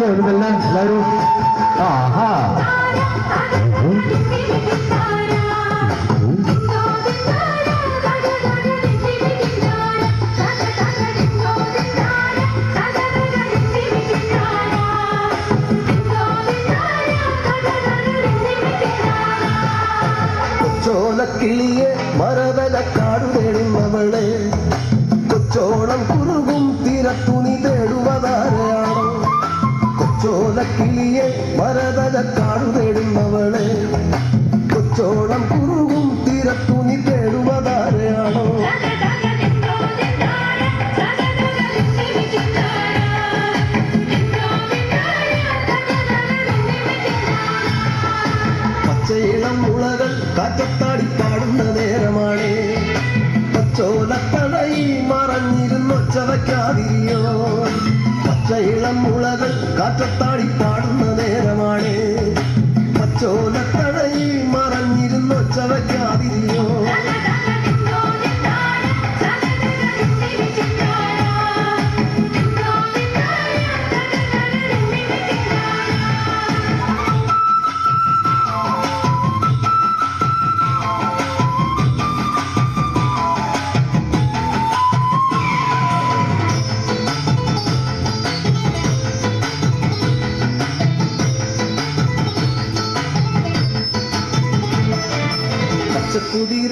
கையில இருந்தெல்லாம் வரும் ஆஹா சோழக்கிளியே மரவல காடு தெளிந்தவளே கொச்சோளம் குரு കൊച്ചോലക്കിളിയെ മരതലക്കാടു തേടുന്നവളെ കൊച്ചോളം കുറുകും തീരത്തുണി തേടുവതാരയാണോ? പച്ചയിളം മുളകൾ കാറ്റത്താടി പാടുന്ന നേരമാണ്. പച്ചോലത്തടയിൽ മറഞ്ഞിരുന്നൊച്ചവയ്ക്കാതിരിയോ? പച്ചയിളം മുളകൾ കാറ്റത്താടി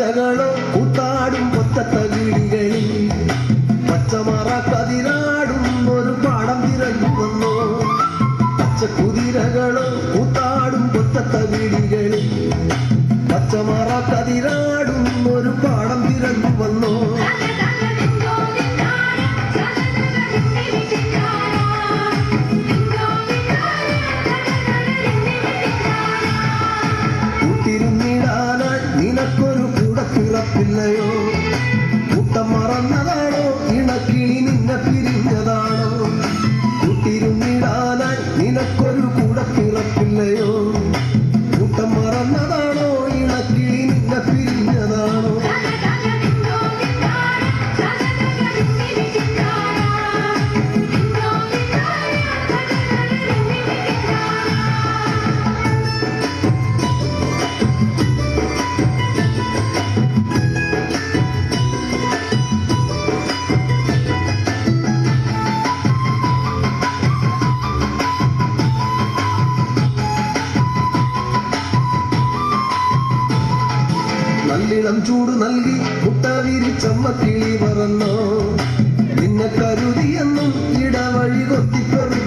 പച്ചക്കുതിരകളോ കൂത്താടും പൊത്തത്തകിടികളിൽ. പച്ചമറ കതിരാടും ഒരു പാടം തിരഞ്ഞു വന്നോ. പച്ച കുതിരകളോ കൂത്താടും പൊത്തത്തകിടികളിൽ. പച്ചമറ കതിരാടും നല്ലിളം ചൂട് നൽകി മുട്ട വിരിച്ചമ്മ കിളി പറന്നോ നിന്നെ കരുതിയെന്നും ഇടവഴി കൊത്തിപ്പെറുകയാണോ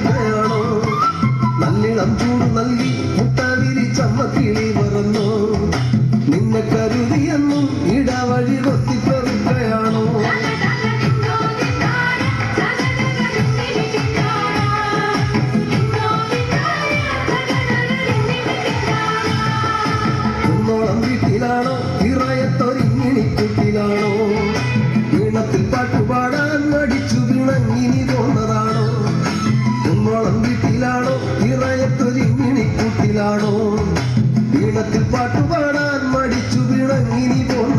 വീട്ടിലാണോ ഇറയത്തൊരിങ്ങിണിക്കുട്ടിലാണോ ഈണത്തിൽ പാട്ടുപാടാൻ മടിച്ചു വിണങ്ങിനി തോന്നതാണോ? കുന്നോളം വീട്ടിലാണോ? ഇറയത്തൊരിങ്ങിണിക്കുട്ടിലാണോ ഈണത്തിൽ പാട്ടുപാടാൻ മടിച്ചു വിണങ്ങിനി പോന്നതാണോ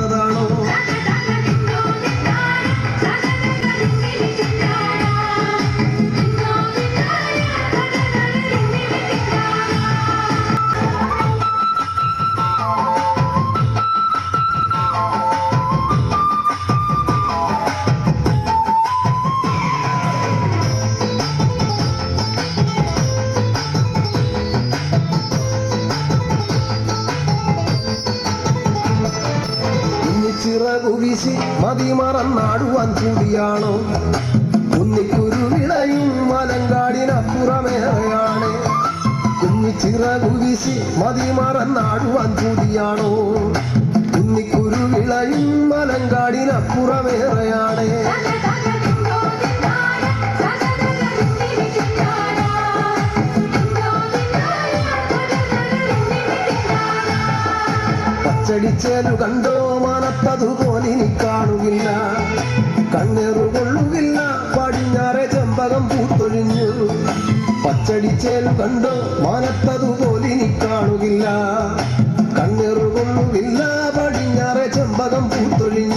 വീശി മതി മറന്നാടുവാൻ കൂടിയാണോ കുന്നിക്കുരുവിളയും മലങ്കാടിനപ്പുറമേറെയാണ്. കുഞ്ഞിച്ചിറകു വീശി മതി മറന്നാടുവാൻ കൂടിയാണോ കുന്നിക്കുരുവിളയും മലങ്കാടിനപ്പുറമേറെയാണ്. പച്ചടിച്ചേലു കണ്ടോ? മനത്തതുപോലിനി കാണുകില്ല. കണ്ണേറു കൊള്ളുകില്ല. പടിഞ്ഞാറെ ചെമ്പകം പൂത്തൊഴിഞ്ഞു. പച്ചടിച്ചേൽ കണ്ടോ? മാനത്തതുപോലിനി കാണുകില്ല. കണ്ണേറു കൊള്ളുകില്ല. പടിഞ്ഞാറെ ചെമ്പകം പൂത്തൊഴിഞ്ഞു.